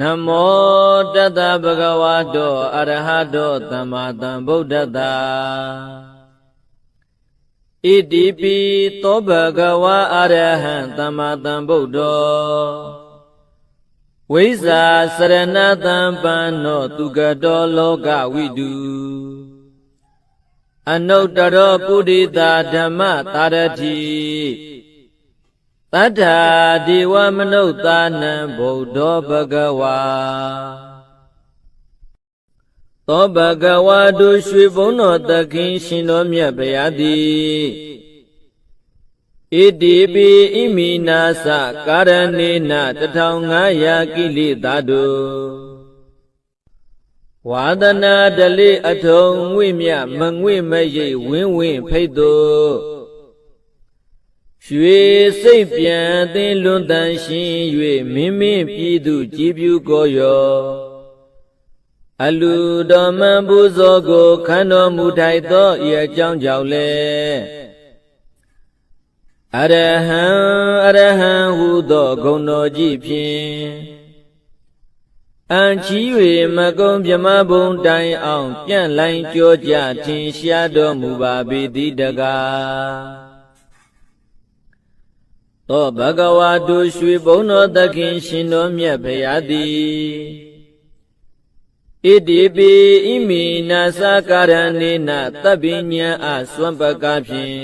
နမောတတဗုဒ္ဓဝါတောအရဟတောသမ္မာသမ္ဗုဒ္ဓတ္တာဣတိပိသောဘဂဝါအရဟံသမ္မာသမ္ဗုဒ္ဓောဝိဇာစရဏတံပန္နောသူကတောလောကဝိတုအနုတ္တရောပုရိသဓမ္မတာရတိ တတ္ထာဒေဝမနုဿာနံဗုဒ္ဓောဘဂဝါသောဘဂဝါတို့ရွှေဘုံတော်သခင်ရှင်တော်မြတ်ဗျာတိဣတိပိဣမိနာသကာရဏေန1500ကိလေသာတို့ဝါဒနာဒလိအထုံငွေမြမငွေမရိပ်ဝင်းဝင်းဖိတ်တို့ ရွှေစိတ်ပြန်သင်လွန်တန်ရှင်၍မင်းမင်းပြည်သူကြည်ပြူကိုရောအလူတော်မန်ပူဇော်ကိုခန္တော်မူထိုက်သောဤအကြောင်းကြောင့်လေအရဟံအရဟံဟူသောဂုဏ်တော်ကြီးဖြင့်အံချီ၍မကုံမြမဘုံတိုင်အောင် ပြန့်လိုင်းကြောကြထင်ရှားတော်မူပါပေသည်တကား သောဘဂဝါတို့ရွှေဘုံတော်သခင်ရှင်တော်မြတ်ဖရာသည်ဣတိပိဣမိနာသကာရဏေနသဗ္ဗညံအသွံပကဖြင့်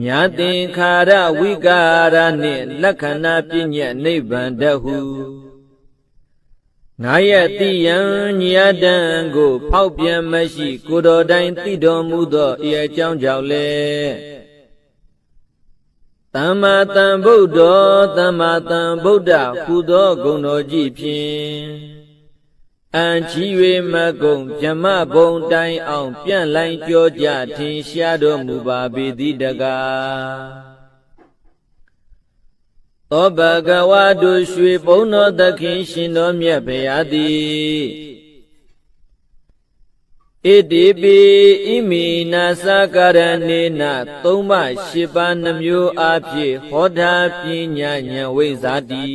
မြာသင်္ခါရဝိကာရနှင့်လက္ခဏာပညာနိဗ္ဗာန်တဟုငါရဲ့တိယံညယတံကို ဖောက်ပြန်မရှိ ကိုတော်တိုင်သိတော်မူသောဤအကြောင်းကြောင့်လည်း သမ္မာသမ္ဗုဒ္ဓောသမ္မာသမ္ဗုဒ္ဓဟူသောဂုဏ်တော်ကြီးဖြင့်အံချီ၍မကုံဗြမဘုံတိုင်အောင်ပြန့်လိုင်းကြောကြထင်ရှားတော်မူပါပေသည်တကားသောဘဂဝါတို့ရွှေဘုံတော်သခင်ရှင်တော်မြတ်ဗျာသည် ဣတိပိဣမိနာသကာရဏေနသုံးပါးရှိပါးနှမျိုးအဖြစ်ဟောတာပညာဉာဏ်ဝိဇာတိ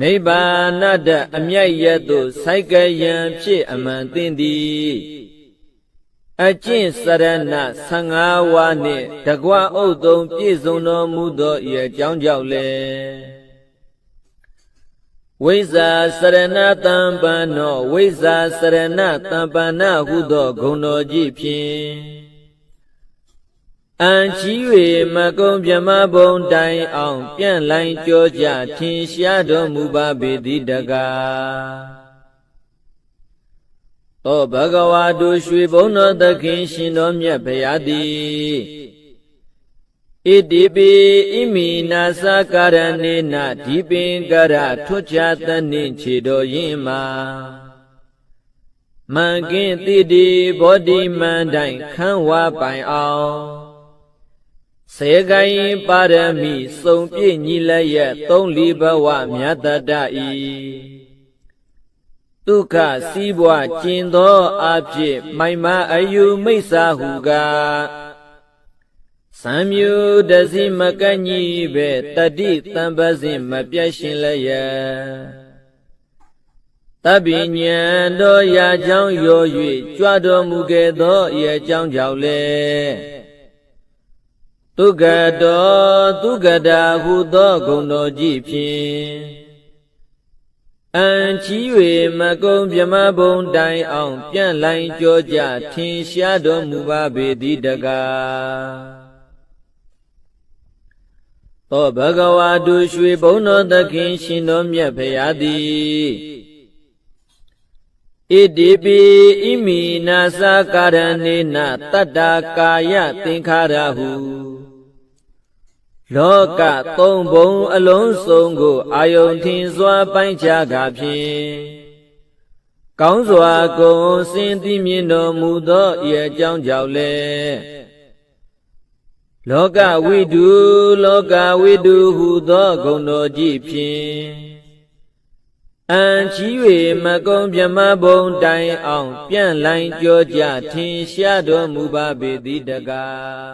နိဗ္ဗာနတအမြတ်ရသို့စိုက်ကယံဖြစ်အမှန်သိသည်အကျင့်စရဏ15ဝါနှင့်တကွအုပ်သုံးပြည့်စုံတော်မူသောဤအကြောင်းကြောင့်လည်း ဝိဇာစရဏတံပန္နောဝိဇာစရဏတံပန္နဟုသောဂုဏ်တော်ကြီးဖြင့်အံချီ၍မကုံမြမဘုံတိုင်အောင် ပြန့်လိုင်းကြောကြထင်ရှားတော်မူပါပေသည်တကားသောဘဂဝါတို့ရွှေဘုံတော်သခင်ရှင်တော်မြတ်ဖရာသည် ဣတိပိဣမိနာသကာရဏေနဒီပင်ကရထွတ်ချသနှင့်ခြေတော်ရင်မှာမန်ကင်းတိတိဘောဓိမန္တိုင်ခန်းဝါပိုင်အောင်စေကိုင်းပါရမီစုံပြည့်ညီလည်းရဲ့သုံးလီဘဝမြတ်တတဤဒုက္ခစီးပွားကျင်သောအဖြစ်မိုင်မအယူမိစ္ဆာဟုကား စံမြူတစီမကညိပဲတတိတံပစဉ်မပြတ်ရှင်လည်းရဲ့တပိညံတော်ရာချောင်းရော၍ကြွတော်မူခဲ့သောဤအကြောင်းကြောင့်လေတုကတောတုကတာဟုသောဂုဏ်တော်ကြီးဖြင့်အံချီ၍မကုံမြမဘုံတိုင်အောင် ပြန့်လိုင်းကြောကြထင်ရှားတော်မူပါပေသည်တကား သောဘဂဝါတို့ရွှေဘုံတော်သခင်ရှင်တော်မြတ်ဖရာသည်ဣတိပိဣမိနာသကာရဏေနတတ္တာကာယသင်္ခါရဟုလောကသုံးဘုံအလုံးစုံကိုအာယုန်ထင်စွာပိုင်းခြားကာဖြင့်ကောင်းစွာကုန်စင်သိမြင်တော်မူသောဤအကြောင်းကြောင့်လည်း လောကဝိတုလောကဝိတုဟုသောဂုဏ်တော်ကြီးဖြင့်အံချီ၍မကုံမြမဘုံတိုင်အောင် ပြန့်လိုင်းကြောကြထင်ရှားတော်မူပါပေသည်တကား